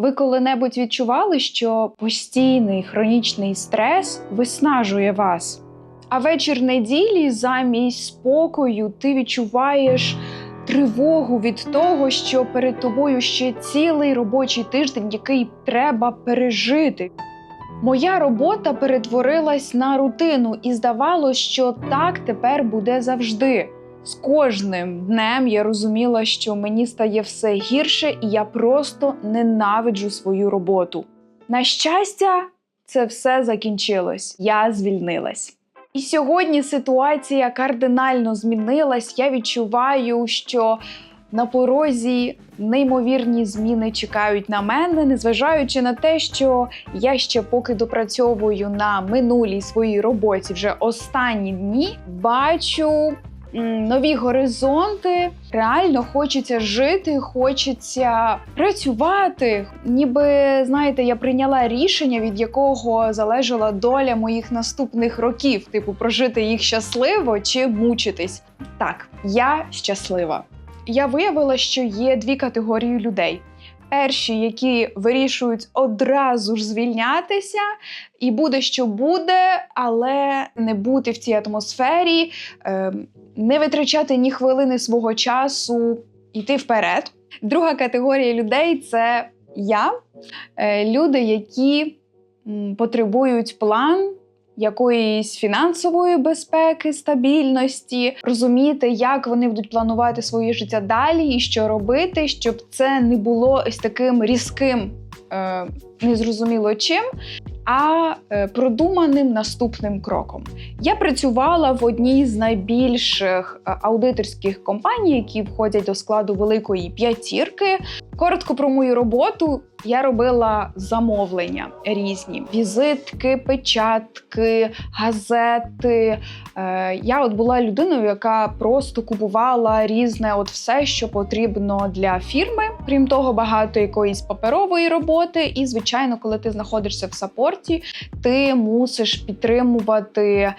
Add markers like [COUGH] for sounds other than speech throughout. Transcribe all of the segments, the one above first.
Ви коли-небудь відчували, що постійний хронічний стрес виснажує вас? А вечір неділі замість спокою ти відчуваєш тривогу від того, що перед тобою ще цілий робочий тиждень, який треба пережити. Моя робота перетворилась на рутину, і здавалося, що так тепер буде завжди. З кожним днем я розуміла, що мені стає все гірше, і я просто ненавиджу свою роботу. На щастя, це все закінчилось. Я звільнилась. І сьогодні ситуація кардинально змінилась. Я відчуваю, що на порозі неймовірні зміни чекають на мене, незважаючи на те, що я ще поки допрацьовую на минулій своїй роботі вже останні дні, бачу нові горизонти. Реально хочеться жити, хочеться працювати. Ніби знаєте, я прийняла рішення, від якого залежала доля моїх наступних років, типу прожити їх щасливо чи мучитись. Так, я щаслива. Я виявила, що є дві категорії людей. Перші, які вирішують одразу ж звільнятися, і буде, що буде, але не бути в цій атмосфері, е, не витрачати ні хвилини свого часу, йти вперед. Друга категорія людей це я, Е, люди, які потребують план. Якоїсь фінансової безпеки, стабільності, розуміти, як вони будуть планувати своє життя далі і що робити, щоб це не було ось таким різким, е, незрозуміло чим, а е, продуманим наступним кроком. Я працювала в одній з найбільших е, аудиторських компаній, які входять до складу великої п'ятірки. Коротко про мою роботу. Я робила замовлення різні: візитки, печатки, газети. Я от була людиною, яка просто купувала різне, от все, що потрібно для фірми. Крім того, багато якоїсь паперової роботи. І, звичайно, коли ти знаходишся в сапорті, ти мусиш підтримувати.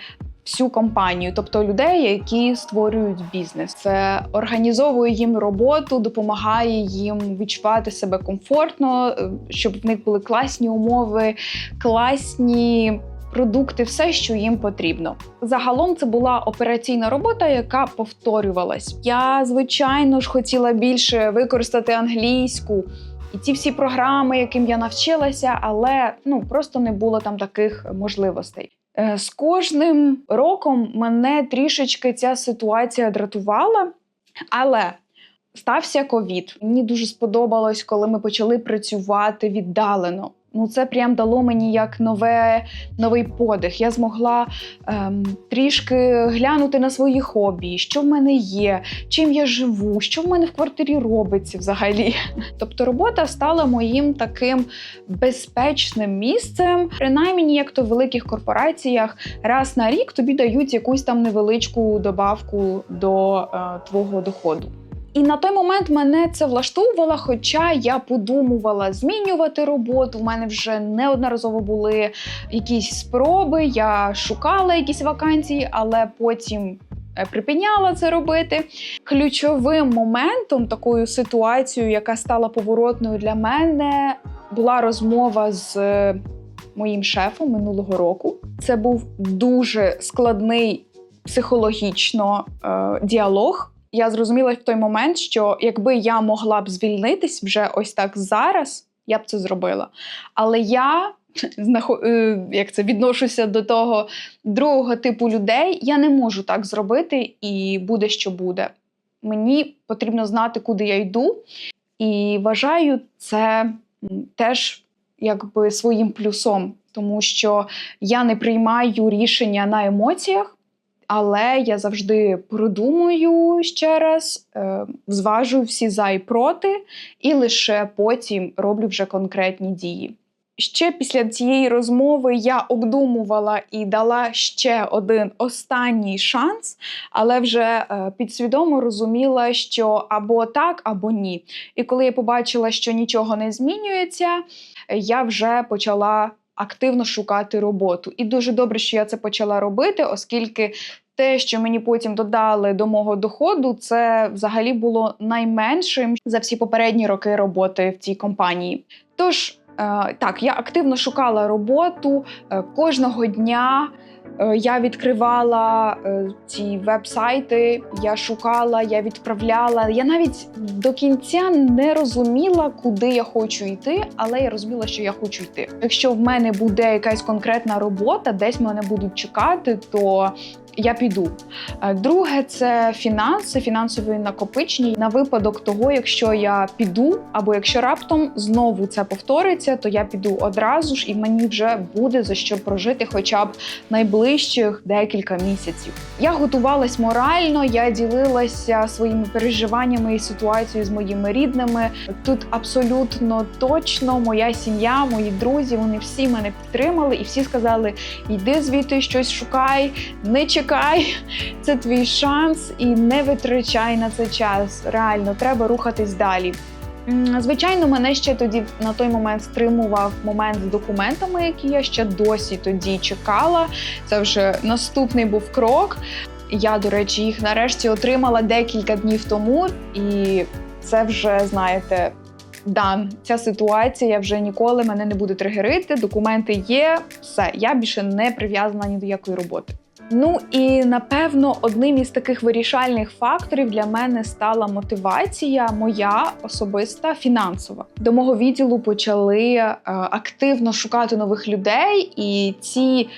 Всю компанію, тобто людей, які створюють бізнес, це організовує їм роботу, допомагає їм відчувати себе комфортно, е, щоб в них були класні умови, класні продукти, все, що їм потрібно. Загалом це була операційна робота, яка повторювалась. Я, звичайно ж, хотіла більше використати англійську. І ці всі програми, яким я навчилася, але ну просто не було там таких можливостей. Е, З кожним роком мене трішечки ця ситуація дратувала, але стався ковід. Мені дуже сподобалось, коли ми почали працювати віддалено. Ну, це прям дало мені як нове, новий подих. Я змогла ем, трішки глянути на свої хобі, що в мене є, чим я живу, що в мене в квартирі робиться взагалі. [LAUGHS] Тобто робота стала моїм таким безпечним місцем, принаймні, як то в великих корпораціях, раз на рік тобі дають якусь там невеличку добавку до е, твого доходу. І на той момент мене це влаштовувало, хоча я подумувала змінювати роботу. У мене вже неодноразово були якісь спроби. Я шукала якісь вакансії, але потім е, припиняла це робити. Ключовим моментом, такою ситуацією, яка стала поворотною для мене, була розмова з е, моїм шефом минулого року. Це був дуже складний психологічно е, діалог. Я зрозуміла в той момент, що якби я могла б звільнитись вже ось так зараз, я б це зробила. Але я [LAUGHS] е, як це відношуся до того другого типу людей, я не можу так зробити, і буде, що буде. Мені потрібно знати, куди я йду, і вважаю це теж якби своїм плюсом, тому що я не приймаю рішення на емоціях. Але я завжди продумую ще раз, е, зважую всі за і проти, і лише потім роблю вже конкретні дії. Ще після цієї розмови я обдумувала і дала ще один останній шанс, але вже е, підсвідомо розуміла, що або так, або ні. І коли я побачила, що нічого не змінюється, я вже почала активно шукати роботу. І дуже добре, що я це почала робити, оскільки те, що мені потім додали до мого доходу, це взагалі було найменшим за всі попередні роки роботи в цій компанії. Тож е, так, я активно шукала роботу е, кожного дня. е, Я відкривала ці веб-сайти, я шукала, я відправляла. Я навіть до кінця не розуміла, куди я хочу йти, але я розуміла, що я хочу йти. Якщо в мене буде якась конкретна робота, десь мене будуть чекати, то я піду. Е, Друге, це фінанси, фінансові накопичення на випадок того, якщо я піду, або якщо раптом знову це повториться, то я піду одразу ж і мені вже буде за що прожити, хоча б найближчих декілька місяців. Я готувалась морально, я ділилася своїми переживаннями і ситуацією з моїми рідними. Тут абсолютно точно моя сім'я, мої друзі, вони всі мене підтримали і всі сказали: йди звідти, щось шукай, не чекай, це твій шанс, і не витрачай на це час. Реально, треба рухатись далі. Звичайно, мене ще тоді на той момент стримував момент з документами, які я ще досі тоді чекала. Це вже наступний був крок. Я, до речі, їх нарешті отримала декілька днів тому, і це вже, знаєте, дан. Ця ситуація вже ніколи мене не буде тригерити. Документи є, все, я більше не прив'язана ні до якої роботи. Ну і напевно, одним із таких вирішальних факторів для мене стала мотивація моя особиста фінансова. До мого відділу почали е, активно шукати нових людей, і ці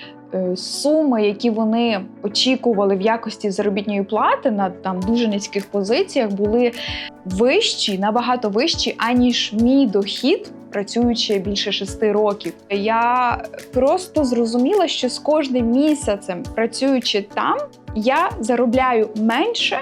суми, які вони очікували в якості заробітної плати на там дуже низьких позиціях, були вищі, набагато вищі, аніж мій дохід. Працюючи більше шести років, я просто зрозуміла, що з кожним місяцем працюючи там, я заробляю менше,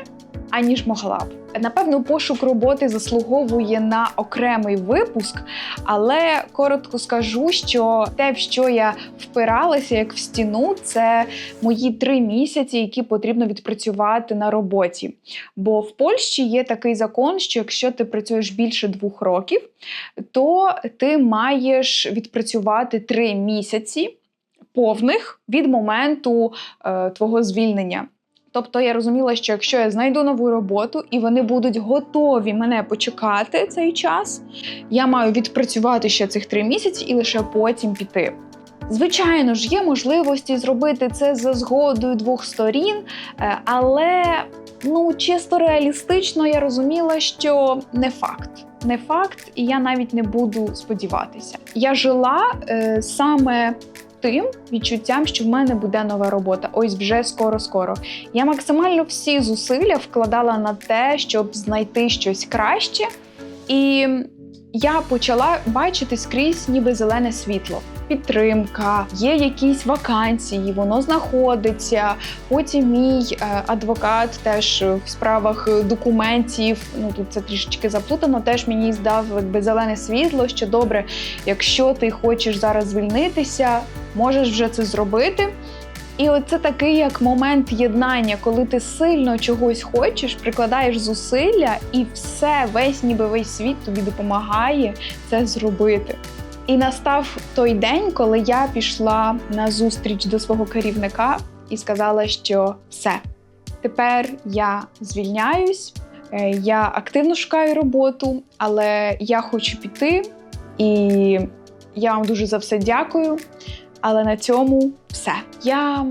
аніж могла б. Напевно, пошук роботи заслуговує на окремий випуск, але коротко скажу, що те, в що я впиралася як в стіну, це мої три місяці, які потрібно відпрацювати на роботі. Бо в Польщі є такий закон, що якщо ти працюєш більше двох років, то ти маєш відпрацювати три місяці повних від моменту е, твого звільнення. Тобто я розуміла, що якщо я знайду нову роботу і вони будуть готові мене почекати цей час, я маю відпрацювати ще цих три місяці і лише потім піти. Звичайно ж, є можливості зробити це за згодою двох сторін, е, але ну чисто реалістично я розуміла, що не факт. Не факт, і я навіть не буду сподіватися. Я жила е, саме тим відчуттям, що в мене буде нова робота. Ось вже скоро-скоро. Я максимально всі зусилля вкладала на те, щоб знайти щось краще, і я почала бачити скрізь ніби зелене світло. Підтримка, є якісь вакансії, воно знаходиться. Потім мій е, адвокат теж в справах документів. Ну тут це трішечки заплутано. Теж мені здав якби зелене світло, що добре, якщо ти хочеш зараз звільнитися, можеш вже це зробити. І оце такий як момент єднання, коли ти сильно чогось хочеш, прикладаєш зусилля, і все, весь ніби весь світ тобі допомагає це зробити. І настав той день, коли я пішла на зустріч до свого керівника і сказала, що все, тепер я звільняюсь, е, я активно шукаю роботу, але я хочу піти, і я вам дуже за все дякую. Але на цьому все. Я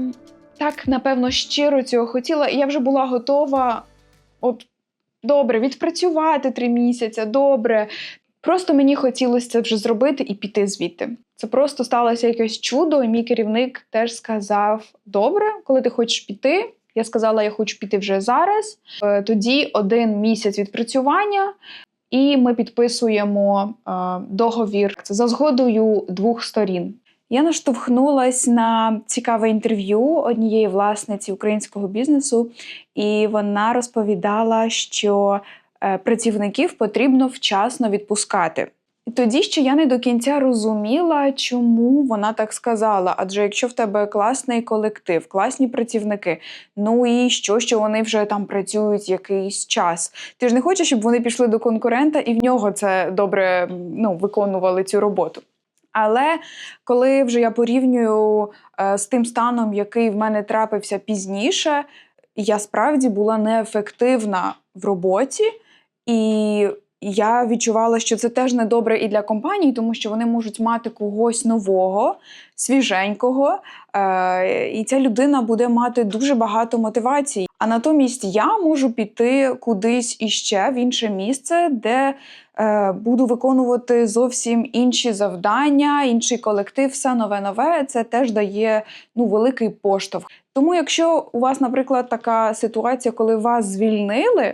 так напевно щиро цього хотіла, і я вже була готова. От добре, відпрацювати три місяці, добре. Просто мені хотілося це вже зробити і піти звідти. Це просто сталося якесь чудо, і мій керівник теж сказав: Добре, коли ти хочеш піти. Я сказала, я хочу піти вже зараз. Е, Тоді один місяць відпрацювання, і ми підписуємо е, договір Це за згодою двох сторін. Я наштовхнулась на цікаве інтерв'ю однієї власниці українського бізнесу, і вона розповідала, що е, працівників потрібно вчасно відпускати. Тоді ще я не до кінця розуміла, чому вона так сказала. Адже якщо в тебе класний колектив, класні працівники, ну і що, що вони вже там працюють якийсь час. Ти ж не хочеш, щоб вони пішли до конкурента і в нього це добре ну, виконували цю роботу. Але коли вже я порівнюю е, з тим станом, який в мене трапився пізніше, я справді була неефективна в роботі, і я відчувала, що це теж недобре і для компаній, тому що вони можуть мати когось нового, свіженького, е, і ця людина буде мати дуже багато мотивацій. А натомість я можу піти кудись іще в інше місце, де буду виконувати зовсім інші завдання, інший колектив, все нове нове. Це теж дає ну, великий поштовх. Тому, якщо у вас, наприклад, така ситуація, коли вас звільнили.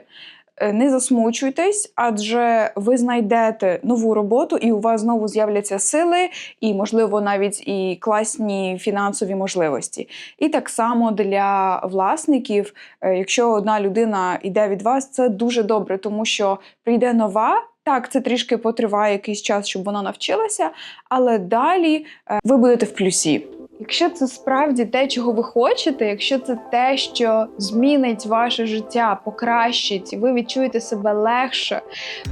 е, Не засмучуйтесь, адже ви знайдете нову роботу, і у вас знову з'являться сили, і, можливо, навіть і класні фінансові можливості. І так само для власників, е, якщо одна людина йде від вас, це дуже добре, тому що прийде нова. Так, це трішки потриває якийсь час, щоб вона навчилася, але далі е, ви будете в плюсі. Якщо це справді те, чого ви хочете, якщо це те, що змінить ваше життя, покращить, ви відчуєте себе легше,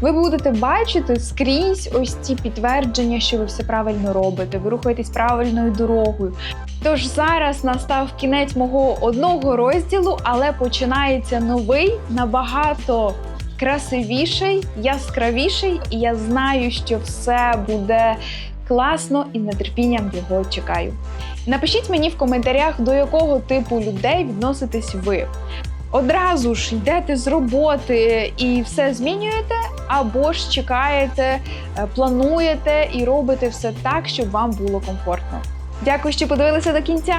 ви будете бачити скрізь ось ці підтвердження, що ви все правильно робите, ви рухаєтесь правильною дорогою. Тож зараз настав кінець мого одного розділу, але починається новий набагато красивіший, яскравіший, і я знаю, що все буде класно і нетерпінням його чекаю. Напишіть мені в коментарях, до якого типу людей відноситесь ви. Одразу ж йдете з роботи і все змінюєте, або ж чекаєте, е, плануєте і робите все так, щоб вам було комфортно. Дякую, що подивилися до кінця.